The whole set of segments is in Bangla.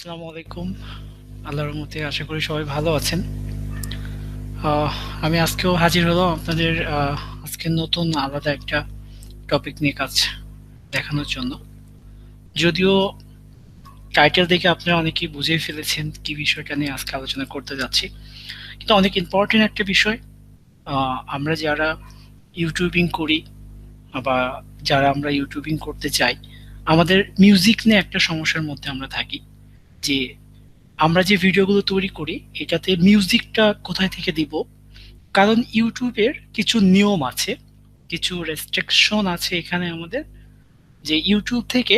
আসসালামু আলাইকুম। আল্লাহর রহমতে আশা করি সবাই ভালো আছেন। আমি আজকেও হাজির হলাম আপনাদের আজকে নতুন আলাদা একটা টপিক নিয়ে কাজ দেখানোর জন্য। যদিও টাইটেল দেখে আপনারা অনেকেই বুঝেই ফেলেছেন কি বিষয়টা নিয়ে আজকে আলোচনা করতে যাচ্ছি। কিন্তু অনেক ইম্পর্টেন্ট একটা বিষয় আমরা যারা ইউটিউবিং করি বা যারা আমরা ইউটিউবিং করতে চাই, আমাদের মিউজিক নিয়ে একটা সমস্যার মধ্যে আমরা থাকি। যে আমরা যে ভিডিওগুলো তৈরি করি, এটাতে মিউজিকটা কোথায় থেকে দিব? কারণ ইউটিউবের কিছু নিয়ম আছে, কিছু রেস্ট্রিকশন আছে এখানে আমাদের, যে ইউটিউব থেকে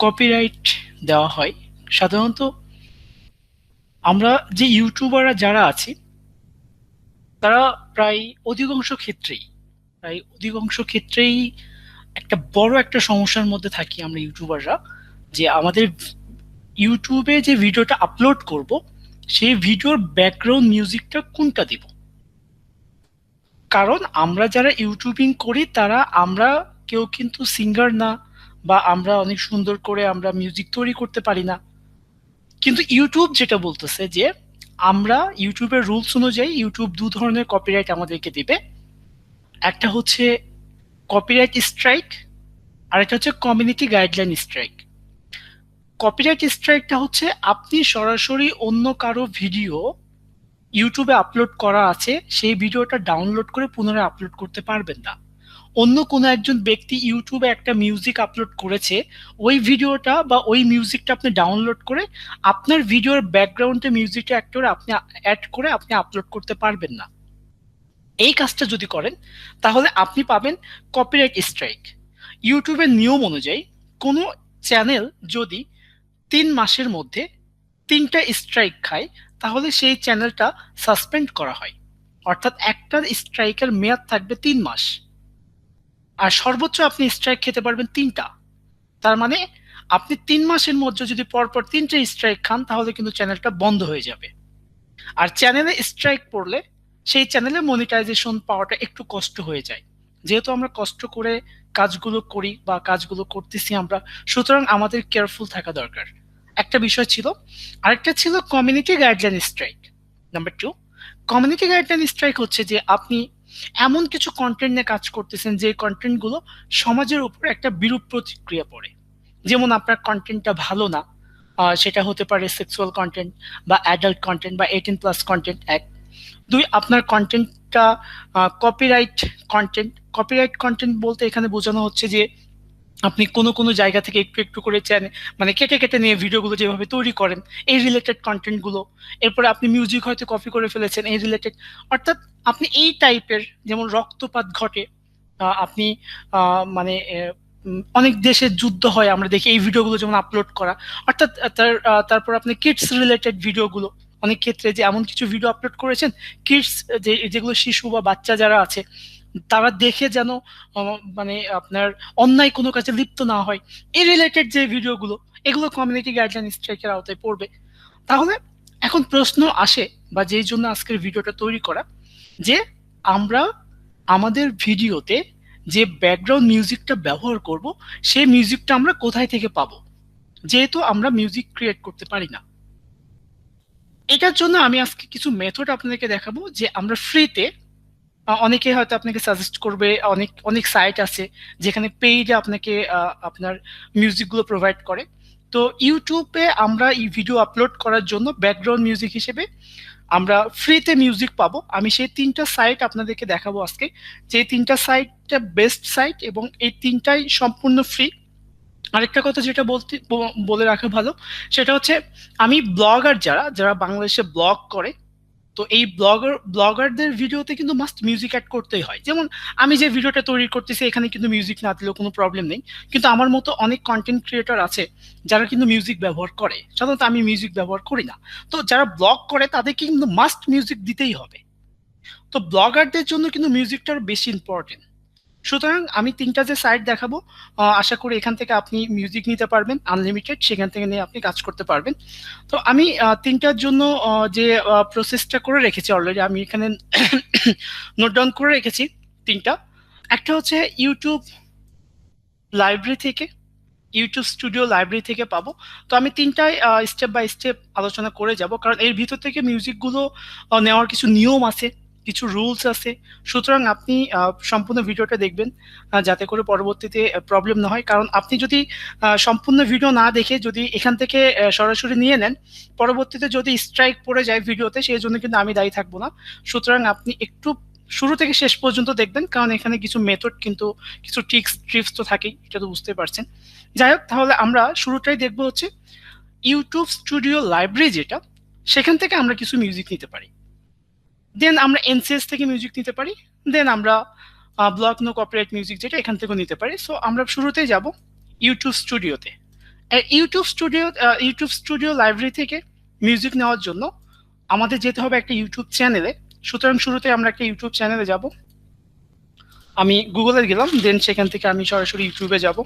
কপিরাইট দেওয়া হয়। সাধারণত আমরা যে ইউটিউবাররা যারা আছি, তারা প্রায় অধিকাংশ ক্ষেত্রেই, প্রায় অধিকাংশ ক্ষেত্রেই একটা বড় একটা সমস্যার মধ্যে থাকি আমরা ইউটিউবাররা যে আমাদের ইউটিউবে যে ভিডিওটা আপলোড করব, সেই ভিডিওর ব্যাকগ্রাউন্ড মিউজিকটা কোনটা দিব? কারণ আমরা যারা ইউটিউবিং করি, তারা, আমরা কেউ কিন্তু সিঙ্গার না, বা আমরা অনেক সুন্দর করে আমরা মিউজিক তৈরি করতে পারি না। কিন্তু ইউটিউব যেটা বলতেছে যে, আমরা ইউটিউবের রুলস অনুযায়ী ইউটিউব দু ধরনের কপিরাইট আমাদেরকে দিবে। একটা হচ্ছে কপিরাইট স্ট্রাইক আর একটা হচ্ছে কমিউনিটি গাইডলাইন স্ট্রাইক কপিরাইট স্ট্রাইকটা হচ্ছে আপনি সরাসরি অন্য কারও ভিডিও ইউটিউবে আপলোড করা আছে, সেই ভিডিওটা ডাউনলোড করে পুনরায় আপলোড করতে পারবেন না। অন্য কোনো একজন ব্যক্তি ইউটিউবে একটা মিউজিক আপলোড করেছে, ওই ভিডিওটা বা ওই মিউজিকটা আপনি ডাউনলোড করে আপনার ভিডিওর ব্যাকগ্রাউন্ডে মিউজিকটা অ্যাড করে আপনি অ্যাড করে আপনি আপলোড করতে পারবেন না। এই কাজটা যদি করেন, তাহলে আপনি পাবেন কপিরাইট স্ট্রাইক ইউটিউবের নিয়ম অনুযায়ী কোনো চ্যানেল যদি তিন মাসের মধ্যে তিনটা স্ট্রাইক খায়, তাহলে সেই চ্যানেলটা সাসপেন্ড করা হয়। অর্থাৎ একটা স্ট্রাইকের মেয়াদ থাকবে তিন মাস। আর সর্বোচ্চ আপনি স্ট্রাইক খেতে পারবেন তিনটা। তার মানে আপনি তিন মাসের মধ্যে যদি পরপর তিনটে স্ট্রাইক খান, তাহলে কিন্তু চ্যানেলটা বন্ধ হয়ে যাবে। আর চ্যানেলে স্ট্রাইক পড়লে সেই চ্যানেলে মনিটাইজেশন পাওয়াটা একটু কষ্ট হয়ে যায়। যেহেতু আমরা কষ্ট করে কাজগুলো করি বা কাজগুলো করতেছি আমরা, সুতরাং আমাদের কেয়ারফুল থাকা দরকার। একটা বিষয় ছিল, আরেকটা ছিল community guideline strike number two community guideline strike হচ্ছে যে আপনি এমন কিছু কন্টেন্ট নিয়ে কাজ করতেছেন যে কন্টেন্টগুলো সমাজের উপর একটা বিরূপ প্রতিক্রিয়া পড়ে। যেমন আপনার কন্টেন্টটা ভালো না সেটা হতে পারে সেক্সুয়াল কন্টেন্ট বা অ্যাডাল্ট কন্টেন্ট বা এইটিন প্লাস কন্টেন্ট এক। দুই, আপনার কন্টেন্টটা কপিরাইট কন্টেন্ট কপিরাইট কন্টেন্ট বলতে এখানে বোঝানো হচ্ছে যে আপনি কোনো কোনো জায়গা থেকে একটু একটু করে চ্যানে মানে কেটে কেটে নিয়ে ভিডিওগুলো যেভাবে তৈরি করেন, এই রিলেটেড কন্টেন্টগুলো এরপরে আপনি মিউজিক হয়তো কপি করে ফেলেছেন, এই রিলেটেড অর্থাৎ আপনি এই টাইপের যেমন রক্তপাত ঘটে আপনি মানে অনেক দেশে যুদ্ধ হয়, আমরা দেখি এই ভিডিওগুলো যেমন আপলোড করা, অর্থাৎ তার তারপর আপনি কিডস রিলেটেড ভিডিওগুলো অনেক ক্ষেত্রে যে এমন কিছু ভিডিও আপলোড করেছেন কিডস যে, যেগুলো শিশু বা বাচ্চা যারা আছে তারা দেখে যেন মানে আপনার অন্যায় কোনো কাজে লিপ্ত না হয়। এই রিলেটেড যে ভিডিওগুলো এগুলো কমিউনিটি গাইডলাইন স্ট্রাইকের আওতায় পড়বে। তাহলে এখন প্রশ্ন আসে, বা যেই জন্য আজকের ভিডিওটা তৈরি করা, যে আমরা আমাদের ভিডিওতে যে ব্যাকগ্রাউন্ড মিউজিকটা ব্যবহার করব, সেই মিউজিকটা আমরা কোথায় থেকে পাবো? যেহেতু আমরা মিউজিক ক্রিয়েট করতে পারি না। এটার জন্য আমি আজকে কিছু মেথড আপনাদেরকে দেখাবো যে আমরা ফ্রিতে অনেকে হয়তো আপনাকে সাজেস্ট করবে, অনেক অনেক সাইট আছে যেখানে পেইডে আপনাকে আপনার মিউজিকগুলো প্রোভাইড করে। তো ইউটিউবে আমরা এই ভিডিও আপলোড করার জন্য ব্যাকগ্রাউন্ড মিউজিক হিসেবে আমরা ফ্রিতে মিউজিক পাবো। আমি সেই তিনটা সাইট আপনাদেরকে দেখাবো আজকে। যে তিনটা সাইটটা বেস্ট সাইট এবং এই তিনটাই সম্পূর্ণ ফ্রি আরেকটা কথা যেটা বলতে বলে রাখা ভালো, সেটা হচ্ছে আমি ব্লগার যারা যারা বাংলাদেশে ব্লগ করে তো এই ব্লগার ব্লগারদের ভিডিওতে কিন্তু মাস্ট মিউজিক অ্যাড করতেই হয়। যেমন আমি যে ভিডিওটা তৈরি করতেছি, এখানে কিন্তু মিউজিক না দিলেও কোনো প্রবলেম নেই। কিন্তু আমার মতো অনেক কন্টেন্ট ক্রিয়েটার আছে, যারা কিন্তু মিউজিক ব্যবহার করে। সাধারণত আমি মিউজিক ব্যবহার করি না। তো যারা ব্লগ করে, তাদেরকে কিন্তু মাস্ট মিউজিক দিতেই হবে। তো ব্লগারদের জন্য কিন্তু মিউজিকটা বেশি ইম্পর্টেন্ট সুতরাং আমি তিনটা যে সাইট দেখাবো আশা করি এখান থেকে আপনি মিউজিক নিতে পারবেন আনলিমিটেড সেখান থেকে নিয়ে আপনি কাজ করতে পারবেন। তো আমি তিনটার জন্য যে প্রসেসটা করে রেখেছি অলরেডি আমি এখানে নোট ডাউন করে রেখেছি তিনটা। একটা হচ্ছে ইউটিউব লাইব্রেরি থেকে ইউটিউব স্টুডিও লাইব্রেরি থেকে পাবো। তো আমি তিনটায় স্টেপ বাই স্টেপ আলোচনা করে যাব, কারণ এর ভিতর থেকে মিউজিকগুলো নেওয়ার কিছু নিয়ম আছে। কিছু রুলস আছে। সুতরাং আপনি সম্পূর্ণ ভিডিওটা দেখবেন যাতে করে পরবর্তীতে প্রবলেম না হয়। কারণ আপনি যদি সম্পূর্ণ ভিডিও না দেখে যদি এখান থেকে সরাসরি নিয়ে নেন, পরবর্তীতে যদি স্ট্রাইক পড়ে যায় ভিডিওতে সেই জন্য কিন্তু আমি দায়ী থাকব না। সুতরাং আপনি একটু শুরু থেকে শেষ পর্যন্ত দেখবেন, কারণ এখানে কিছু মেথড কিন্তু, কিছু ট্রিক্স ট্রিপস তো থাকেই, এটা তো বুঝতে পারছেন। যাই হোক, তাহলে আমরা শুরুটাই দেখব হচ্ছে ইউটিউব স্টুডিও লাইব্রেরি যেটা, সেখান থেকে আমরা কিছু মিউজিক নিতে পারি। দেন আমরা এনসিএস থেকে মিউজিক নিতে পারি দেন আমরা ব্লক নো কপিরাইট মিউজিক যেটা এখান থেকেও নিতে পারি। সো আমরা শুরুতেই যাব ইউটিউব স্টুডিওতে YouTube studio YouTube studio library থেকে মিউজিক নেওয়ার জন্য আমাদের যেতে হবে একটা ইউটিউব চ্যানেলে সুতরাং শুরুতে আমরা একটা ইউটিউব চ্যানেলে যাব। আমি গুগলে গেলাম দেন সেখান থেকে আমি সরাসরি ইউটিউবে যাব।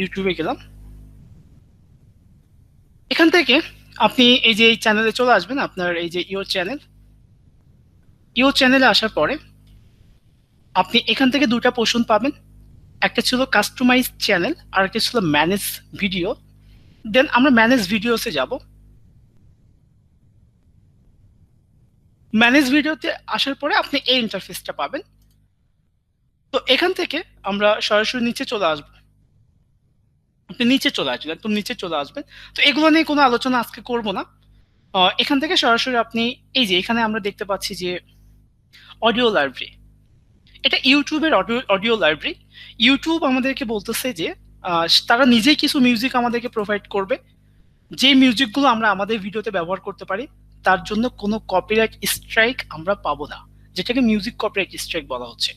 ইউটিউবে গেলাম। এখান থেকে আপনি এই যে এই চ্যানেলে চলে আসবেন, আপনার এই যে ইও চ্যানেল ইও চ্যানেলে আসার পরে আপনি এখান থেকে দুটা পোষণ পাবেন। একটা ছিল কাস্টমাইজ চ্যানেল আর একটা ছিল ম্যানেজ ভিডিও দেন আমরা ম্যানেজ ভিডিওসে যাব। ম্যানেজ ভিডিওতে আসার পরে আপনি এই ইন্টারফেসটা পাবেন। তো এখান থেকে আমরা সরাসরি নিচে চলে আসব। আপনি নিচে চলে আসবেন, একদম নিচে চলে আসবেন। তো এগুলো নিয়ে কোনো আলোচনা আজকে করব না। এখান থেকে সরাসরি আপনি, এই যে এখানে আমরা দেখতে পাচ্ছি যে অডিও লাইব্রেরি এটা ইউটিউবের অডিও অডিও লাইব্রেরি ইউটিউব আমাদেরকে বলতেছে যে তারা নিজেই কিছু মিউজিক আমাদেরকে প্রোভাইড করবে। যে মিউজিকগুলো আমরা আমাদের ভিডিওতে ব্যবহার করতে পারি, তার জন্য কোনো কপিরাইট স্ট্রাইক আমরা পাবো না, যেটাকে মিউজিক কপিরাইট স্ট্রাইক বলা হচ্ছে।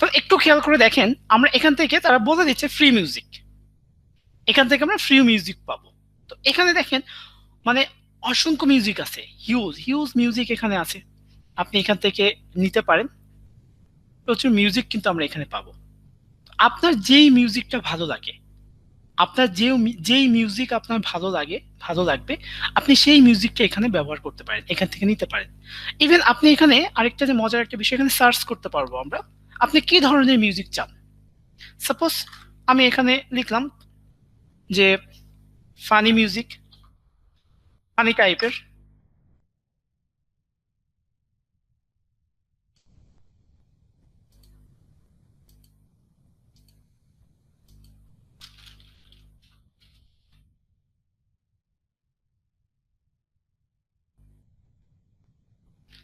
তো একটু খেয়াল করে দেখেন, আমরা এখান থেকে তারা বলে দিচ্ছে ফ্রি মিউজিক এখান থেকে আমরা ফ্রি মিউজিক পাবো। তো এখানে দেখেন মানে অসংখ্য মিউজিক আছে হিউজ হিউজ মিউজিক এখানে আছে। আপনি এখান থেকে নিতে পারেন। প্রচুর মিউজিক কিন্তু আমরা এখানে পাবো। আপনার যেই মিউজিকটা ভালো লাগে, আপনার যে যেই মিউজিক আপনার ভালো লাগে, ভালো লাগবে, আপনি সেই মিউজিকটা এখানে ব্যবহার করতে পারেন, এখান থেকে নিতে পারেন। ইভেন আপনি এখানে আরেকটা যে মজার একটা বিষয় এখানে সার্চ করতে পারব আমরা। আপনি কি ধরনের মিউজিক চান? সাপোজ আমি এখানে লিখলাম যে ফানি মিউজিক ফানি টাইপের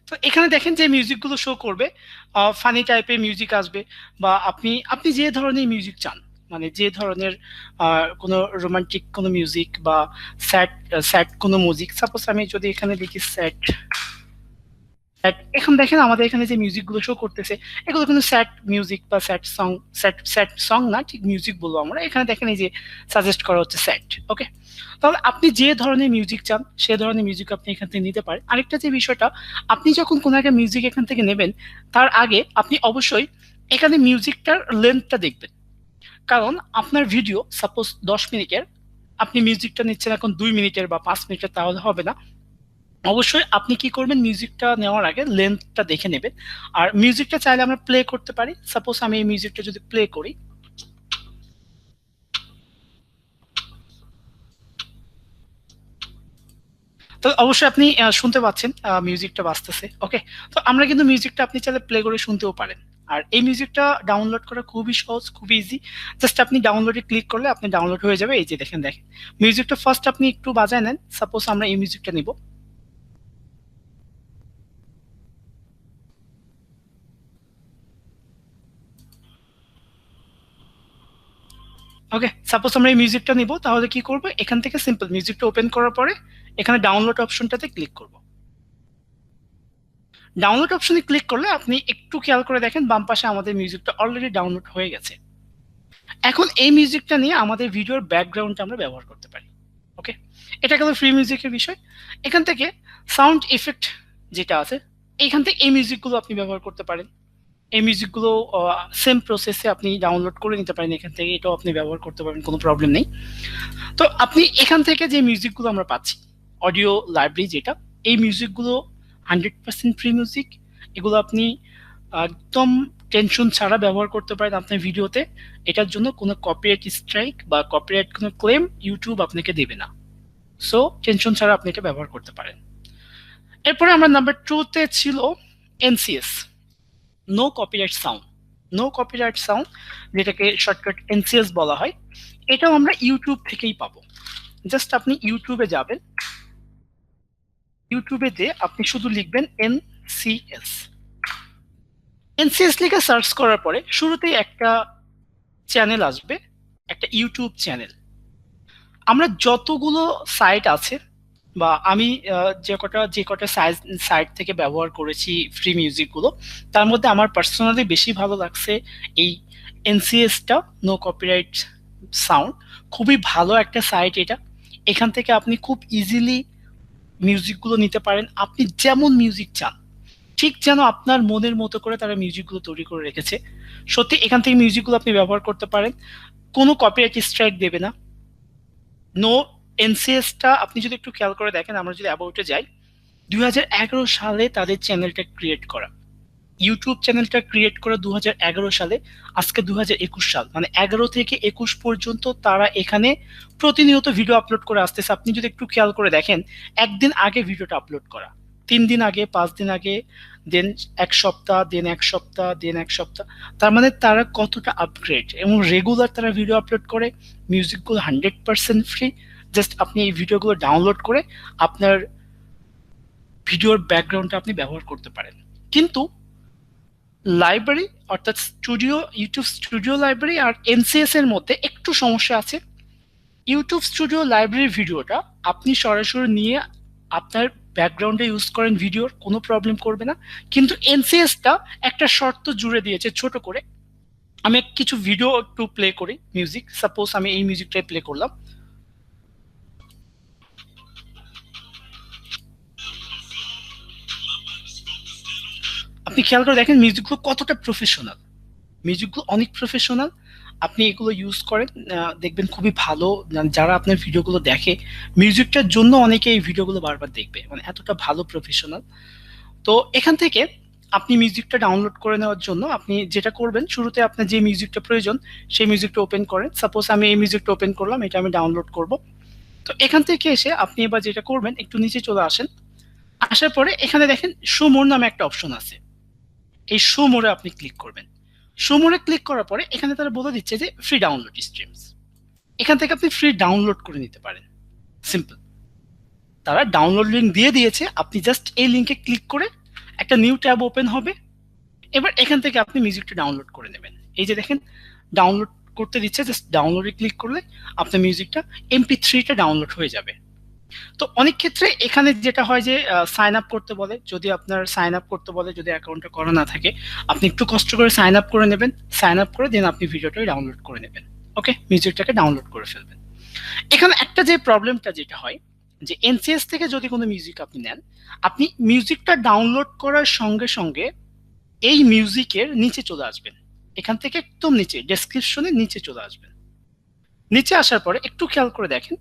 তো এখানে দেখেন যে মিউজিকগুলো শো করবে ফানি টাইপের মিউজিক আসবে, বা আপনি আপনি যে ধরনের মিউজিক চান। মানে যে ধরনের কোনো রোমান্টিক কোনো মিউজিক বা স্যাড স্যাড কোনো মিউজিক সাপোজ আমি যদি এখানে দেখি স্যাড এখন দেখেন আমাদের এখানে যে মিউজিকগুলো শো করতেছে, এগুলো কিন্তু স্যাড মিউজিক বা sad song sad sad song না, ঠিক মিউজিক বলব আমরা, এখানে দেখেন এই যে সাজেস্ট করা হচ্ছে স্যাট ওকে তাহলে আপনি যে ধরনের মিউজিক চান, সে ধরনের মিউজিক আপনি এখান থেকে নিতে পারেন। আরেকটা যে বিষয়টা, আপনি যখন কোনো একটা মিউজিক এখান থেকে নেবেন, তার আগে আপনি অবশ্যই এখানে মিউজিকটার লেন্থটা দেখবেন। কারণ আপনার ভিডিও সাপোজ দশ মিনিটের, আপনি মিউজিকটা নিচ্ছেন এখন দুই মিনিটের বা পাঁচ মিনিটের, তাহলে হবে না। অবশ্যই আপনি কি করবেন মিউজিকটা নেওয়ার আগে লেন্থটা দেখে নেবেন। আর মিউজিকটা চাইলে আমরা প্লে করতে পারি। সাপোজ আমি এই মিউজিকটা যদি প্লে করি। তো অবশ্যই আপনি শুনতে পাচ্ছেন মিউজিকটা বাজতেছে। ওকে তো আমরা কিন্তু মিউজিকটা আপনি চাইলে প্লে করে শুনতেও পারেন। আর এই মিউজিকটা ডাউনলোড করা খুবই সহজ খুবই ইজি জাস্ট আপনি ডাউনলোডে ক্লিক করলে আপনি ডাউনলোড হয়ে যাবে, এই যে দেখেন দেখেন। মিউজিকটা ফার্স্ট আপনি একটু বাজায় নেন। সাপোজ আমরা এই মিউজিকটা নিব। ওকে সাপোজ আমরা এই মিউজিকটা নিব, তাহলে কি করব? এখান থেকে সিম্পল মিউজিকটা ওপেন করার পরে এখানে ডাউনলোড অপশনটাতে ক্লিক করব। ডাউনলোড অপশনে ক্লিক করলে আপনি একটু খেয়াল করে দেখেন, বাম পাশে আমাদের মিউজিকটা অলরেডি ডাউনলোড হয়ে গেছে। এখন এই মিউজিকটা নিয়ে আমাদের ভিডিওর ব্যাকগ্রাউন্ডটা আমরা ব্যবহার করতে পারি ওকে এটা গেল ফ্রি মিউজিকের বিষয়। এখান থেকে সাউন্ড ইফেক্ট যেটা আছে, এইখান থেকে এই মিউজিকগুলো আপনি ব্যবহার করতে পারেন। এই মিউজিকগুলো সেম প্রসেসে আপনি ডাউনলোড করে নিতে পারেন, এখান থেকে এটাও আপনি ব্যবহার করতে পারেন কোনো প্রবলেম নেই। তো আপনি এখান থেকে যে মিউজিকগুলো আমরা পাচ্ছি অডিও লাইব্রেরি যেটা, এই মিউজিকগুলো হান্ড্রেড পার্সেন্ট ফ্রি মিউজিক এগুলো আপনি একদম টেনশন ছাড়া ব্যবহার করতে পারেন আপনার ভিডিওতে এটার জন্য কোনো কপিরাইট স্ট্রাইক বা কপিরাইট কোনো ক্লেম ইউটিউব আপনাকে দেবে না। সো টেনশন ছাড়া আপনি এটা ব্যবহার করতে পারেন। এরপরে আমরা নাম্বার টুতে ছিল NCS no copyright sound no copyright sound যেটাকে শর্টকাট এনসিএস বলা হয়, এটাও আমরা ইউটিউব থেকেই পাবো। জাস্ট আপনি ইউটিউবে যাবেন ইউটিউবে যে আপনি শুধু লিখবেন এনসিএস এনসিএস লিখে সার্চ করার পরে শুরুতেই একটা চ্যানেল আসবে, একটা ইউটিউব চ্যানেল আমরা যতগুলো সাইট আছে বা আমি যে কটা যে কটা সাইট থেকে ব্যবহার করেছি ফ্রি মিউজিকগুলো তার মধ্যে আমার পার্সোনালি বেশি ভালো লাগছে এই এনসিএসটা নো কপিরাইট সাউন্ড খুবই ভালো একটা সাইট এটা। এখান থেকে আপনি খুব ইজিলি মিউজিকগুলো নিতে পারেন। আপনি যেমন মিউজিক চান, ঠিক যেন আপনার মনের মতো করে তারা মিউজিকগুলো তৈরি করে রেখেছে। সত্যি, এখান থেকে মিউজিকগুলো আপনি ব্যবহার করতে পারেন। কোনো কপিরাইট স্ট্রাইক দেবে না। নো এনসিএসটা আপনি যদি একটু খেয়াল করে দেখেন, আমরা যদি অ্যাবাউটে যাই, দুই হাজার এগারো সালে তাদের চ্যানেলটা ক্রিয়েট করা। ইউটিউব চ্যানেলটা ক্রিয়েট করা দু সালে, আজকে দু হাজার একুশ সাল। মানে এগারো থেকে একুশ পর্যন্ত তারা এখানে প্রতিনিয়ত ভিডিও আপলোড করে আসতেছে। আপনি যদি একটু খেয়াল করে দেখেন, একদিন আগে ভিডিওটা আপলোড করা। তিন দিন আগে, পাঁচ দিন আগে দেন এক সপ্তাহ দেন এক সপ্তাহ দেন এক সপ্তাহ। তার মানে তারা কতটা আপগ্রেড এবং রেগুলার তারা ভিডিও আপলোড করে মিউজিকগুলো হান্ড্রেড পার্সেন্ট ফ্রি জাস্ট আপনি এই ভিডিওগুলো ডাউনলোড করে আপনার ভিডিওর ব্যাকগ্রাউন্ডটা আপনি ব্যবহার করতে পারেন। কিন্তু লাইব্রেরি অর্থাৎ স্টুডিও ইউটিউব স্টুডিও লাইব্রেরি আর এনসিএস এর মধ্যে একটু সমস্যা আছে। ইউটিউব স্টুডিও লাইব্রেরির ভিডিওটা আপনি সরাসরি নিয়ে আপনার ব্যাকগ্রাউন্ডে ইউজ করেন ভিডিওর কোনো প্রবলেম করবে না। কিন্তু এনসিএসটা একটা শর্ত জুড়ে দিয়েছে ছোট করে। আমি কিছু ভিডিও একটু প্লে করি মিউজিক সাপোজ আমি এই মিউজিকটাই প্লে করলাম। আপনি খেয়াল করে দেখেন মিউজিকগুলো কতটা প্রফেশনাল মিউজিকগুলো অনেক প্রফেশনাল আপনি এগুলো ইউজ করেন দেখবেন খুবই ভালো। যারা আপনার ভিডিওগুলো দেখে মিউজিকটার জন্য অনেকে এই ভিডিওগুলো বারবার দেখবে। মানে এতটা ভালো প্রফেশনাল তো এখান থেকে আপনি মিউজিকটা ডাউনলোড করে নেওয়ার জন্য আপনি যেটা করবেন, শুরুতে আপনার যে মিউজিকটা প্রয়োজন, সেই মিউজিকটা ওপেন করেন। সাপোজ আমি এই মিউজিকটা ওপেন করলাম, এটা আমি ডাউনলোড করব। তো এখান থেকে এসে আপনি এবার যেটা করবেন, একটু নিচে চলে আসেন। আসার পরে এখানে দেখেন শো মোর নামে একটা অপশন আছে। এই শো মোড়ে আপনি ক্লিক করবেন। শো মোড়ে ক্লিক করার পরে এখানে তারা বলে দিচ্ছে যে ফ্রি ডাউনলোড স্ট্রিমস এখান থেকে আপনি ফ্রি ডাউনলোড করে নিতে পারেন। সিম্পল তারা ডাউনলোড লিঙ্ক দিয়ে দিয়েছে, আপনি জাস্ট এই লিঙ্কে ক্লিক করে একটা নিউ ট্যাব ওপেন হবে। এবার এখান থেকে আপনি মিউজিকটা ডাউনলোড করে নেবেন। এই যে দেখেন ডাউনলোড করতে দিচ্ছে জাস্ট ডাউনলোডে ক্লিক করলে আপনার মিউজিকটা এমপি থ্রিটা ডাউনলোড হয়ে যাবে। তো অনেক ক্ষেত্রে এখানে যেটা হয় যে সাইন আপ করতে বলে, যদি আপনার সাইন আপ করতে বলে, যদি অ্যাকাউন্টটা করা না থাকে, আপনি একটু কষ্ট করে সাইন আপ করে নেবেন সাইন আপ করে দেন আপনি ভিডিওটা ডাউনলোড করে নেবেন ওকে মিউজিকটাকে ডাউনলোড করে ফেলবেন। এখানে একটা যে প্রবলেমটা যেটা হয়, যে এনসিএস থেকে যদি কোনো মিউজিক আপনি নেন, আপনি মিউজিকটা ডাউনলোড করার সঙ্গে সঙ্গে এই মিউজিকের নিচে চলে আসবেন। এখান থেকে একদম নিচে ডেসক্রিপশনে নিচে চলে আসবেন। নিচে আসার পরে একটু খেয়াল করে দেখেন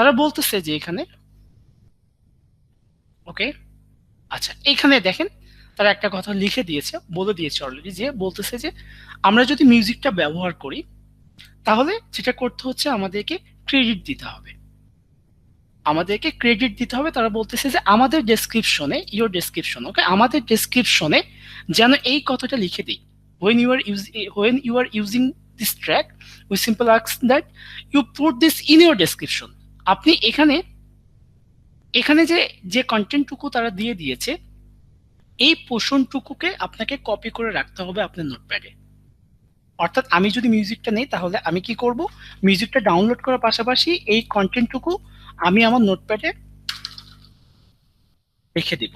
তারা বলতেছে যে এখানে, ওকে? আচ্ছা এখানে দেখেন, তারা একটা কথা লিখে দিয়েছে, বলে দিয়েছে অলরেডি যে, বলতেছে যে, আমরা যদি মিউজিকটা ব্যবহার করি, তাহলে যেটা করতে হচ্ছে আমাদেরকে ক্রেডিট দিতে হবে। আমাদেরকে ক্রেডিট দিতে হবে, তারা বলতেছে যে, আমাদের ডেসক্রিপশনে ইওর ডেসক্রিপশন ওকে আমাদের ডেসক্রিপশনে যেন এই কথাটা লিখে দিই। When you are using, when you are using this track, we simple ask that you put this in your description আপনি এখানে এখানে যে যে কন্টেন্টটুকু তারা দিয়ে দিয়েছে, এই পোষণটুকুকে আপনাকে কপি করে রাখতে হবে আপনার নোটপ্যাডে অর্থাৎ আমি যদি মিউজিকটা নেই, তাহলে আমি কি করব? মিউজিকটা ডাউনলোড করার পাশাপাশি এই কন্টেন্টটুকু আমি আমার নোটপ্যাডে রেখে দিব।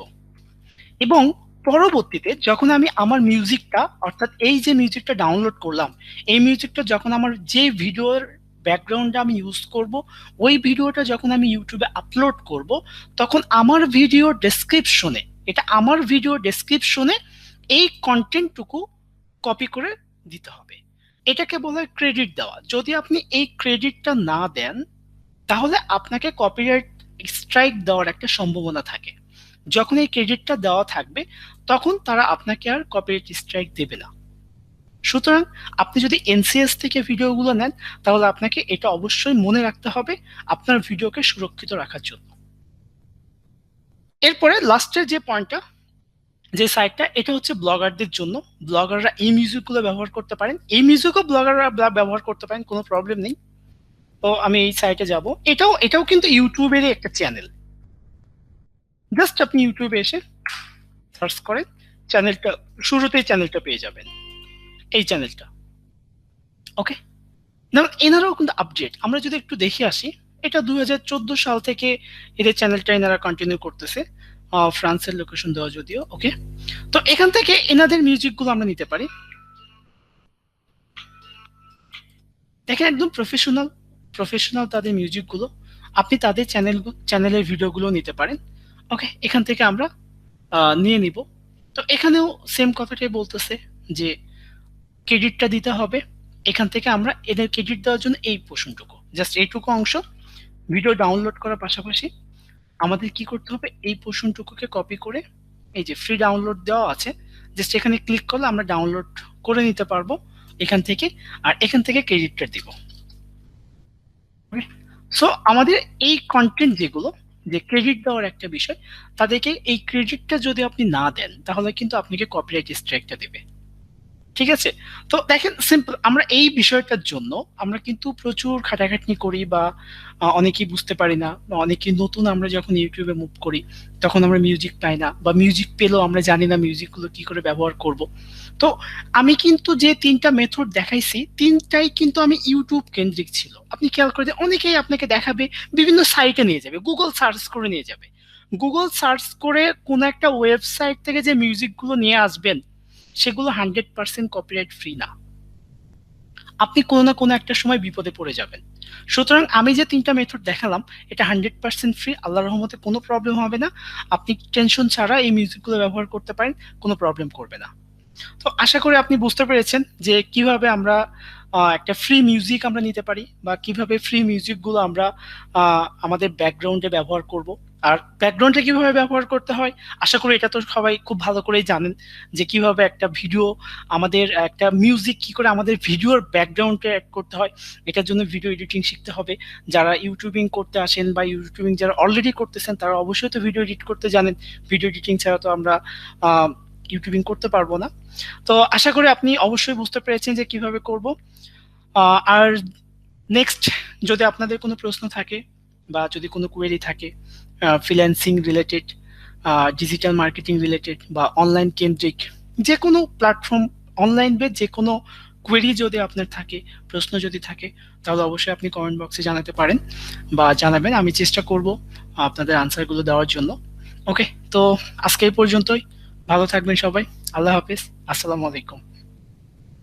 এবং পরবর্তীতে যখন আমি আমার মিউজিকটা অর্থাৎ এই যে মিউজিকটা ডাউনলোড করলাম, এই মিউজিকটা যখন আমার যে ভিডিওর ব্যাকগ্রাউন্ডে আমি ইউজ করব, ওই ভিডিওটা যখন আমি ইউটিউবে আপলোড করব, তখন আমার ভিডিও ডেসক্রিপশনে এটা আমার ভিডিও ডেসক্রিপশনে এই কন্টেন্টটুকু কপি করে দিতে হবে। এটাকে বলা হয় ক্রেডিট দেওয়া। যদি আপনি এই ক্রেডিটটা না দেন, তাহলে আপনাকে কপিরাইট স্ট্রাইক দেওয়ার একটা সম্ভাবনা থাকে। যখন এই ক্রেডিটটা দেওয়া থাকবে, তখন তারা আপনাকে আর কপিরাইট স্ট্রাইক দেবে না। সুতরাং আপনি যদি এনসিএস থেকে ভিডিওগুলো নেন, তাহলে আপনাকে এটা অবশ্যই মনে রাখতে হবে আপনার ভিডিওকে সুরক্ষিত রাখার জন্য। এরপরে লাস্টের যে পয়েন্টটা, যে সাইটটা, এটা হচ্ছে ব্লগারদের জন্য। ব্লগাররা এই মিউজিকগুলো ব্যবহার করতে পারেন। এই মিউজিকও ব্লগাররা ব্যবহার করতে পারেন, কোনো প্রবলেম নেই। তো আমি এই সাইটে যাব। এটাও এটাও কিন্তু ইউটিউবেরই একটা চ্যানেল। জাস্ট আপনি ইউটিউবে এসে সার্চ করেন, চ্যানেলটা, শুরুতেই চ্যানেলটা পেয়ে যাবেন। এই চ্যানেলটা ওকে না এনারাও কিন্তু আপডেট আমরা যদি একটু দেখে আসি, এটা দুই হাজার চোদ্দ সাল থেকে এদের চ্যানেলটা এনারা কন্টিনিউ করতেছে ফ্রান্সের লোকেশন দেওয়া যদিও ওকে তো এখান থেকে এনাদের মিউজিকগুলো আমরা নিতে পারি। দেখেন, একদম প্রফেশনাল প্রফেশনাল তাদের মিউজিকগুলো আপনি তাদের চ্যানেল চ্যানেলের ভিডিওগুলো নিতে পারেন ওকে এখান থেকে আমরা নিয়ে নিব। তো এখানেও সেম কথাটাই বলতেছে যে ক্রেডিটটা দিতে হবে। এখান থেকে আমরা এদের ক্রেডিট দেওয়ার জন্য এই পোর্শনটুকু জাস্ট এইটুকু অংশ। ভিডিও ডাউনলোড করার পাশাপাশি আমাদের কি করতে হবে? এই পোর্শনটুকুকে কপি করে এই যে ফ্রি ডাউনলোড দেওয়া আছে জাস্ট এখানে ক্লিক করলে আমরা ডাউনলোড করে নিতে পারব এখান থেকে, আর এখান থেকে ক্রেডিটটা দিব। সো আমাদের এই কন্টেন্ট যেগুলো, যে ক্রেডিট দেওয়ার একটা বিষয়, তাদেরকে এই ক্রেডিটটা যদি আপনি না দেন, তাহলে কিন্তু আপনাকে কপিরাইট স্ট্রাইকটা দেবে। ঠিক আছে? তো দেখেন সিম্পল আমরা এই বিষয়টার জন্য আমরা কিন্তু প্রচুর খাটাখাটনি করি বা অনেকেই বুঝতে পারি না বা অনেকেই নতুন আমরা যখন ইউটিউবে মুভ করি, তখন আমরা মিউজিক পাই না বা মিউজিক পেলেও আমরা জানি না মিউজিকগুলো কি করে ব্যবহার করব। তো আমি কিন্তু যে তিনটা মেথড দেখাইছি, তিনটাই কিন্তু আমি ইউটিউব কেন্দ্রিক ছিল। আপনি খেয়াল করে যে অনেকেই আপনাকে দেখাবে, বিভিন্ন সাইটে নিয়ে যাবে গুগল সার্চ করে নিয়ে যাবে। গুগল সার্চ করে কোন একটা ওয়েবসাইট থেকে যে মিউজিকগুলো নিয়ে আসবেন সেগুলো হান্ড্রেড পার্সেন্ট কপিরাইট ফ্রি না। আপনি কোনো না কোনো একটা সময় বিপদে পড়ে যাবেন। সুতরাং আমি যে তিনটা মেথড দেখালাম, এটা হান্ড্রেড পার্সেন্ট ফ্রি আল্লাহ রহমতে কোনো প্রবলেম হবে না। আপনি টেনশন ছাড়া এই মিউজিকগুলো ব্যবহার করতে পারেন, কোনো প্রবলেম করবে না। তো আশা করি আপনি বুঝতে পেরেছেন যে কীভাবে আমরা একটা ফ্রি মিউজিক আমরা নিতে পারি বা কীভাবে ফ্রি মিউজিকগুলো আমরা আমাদের ব্যাকগ্রাউন্ডে ব্যবহার করব। আর ব্যাকগ্রাউন্ডে কীভাবে ব্যবহার করতে হয়, আশা করি এটা তো সবাই খুব ভালো করেই জানেন, যে কীভাবে একটা ভিডিও আমাদের, একটা মিউজিক কি করে আমাদের ভিডিওর ব্যাকগ্রাউন্ডে অ্যাড করতে হয়, এটার জন্য ভিডিও এডিটিং শিখতে হবে। যারা ইউটিউবিং করতে আসেন বা ইউটিউবিং যারা অলরেডি করতেছেন, তারা অবশ্যই তো ভিডিও এডিট করতে জানেন। ভিডিও এডিটিং ছাড়া তো আমরা ইউটিউবিং করতে পারব না। তো আশা করি আপনি অবশ্যই বুঝতে পেরেছেন যে কীভাবে করব। আর নেক্সট যদি আপনাদের কোনো প্রশ্ন থাকে বা যদি কোনো কোয়েরি থাকে freelancing related digital marketing related বা অনলাইন কেন্দ্রিক যে কোনো প্ল্যাটফর্ম অনলাইন বে যে কোনো কোয়েরি যদি আপনার থাকে, প্রশ্ন যদি থাকে, তাহলে অবশ্যই আপনি কমেন্ট বক্সে জানাতে পারেন বা জানাবেন। আমি চেষ্টা করব আপনাদের আনসারগুলো দেওয়ার জন্য। ওকে তো আজকে এই পর্যন্তই। ভালো থাকবেন সবাই। আল্লাহ হাফিজ। আসসালামু আলাইকুম।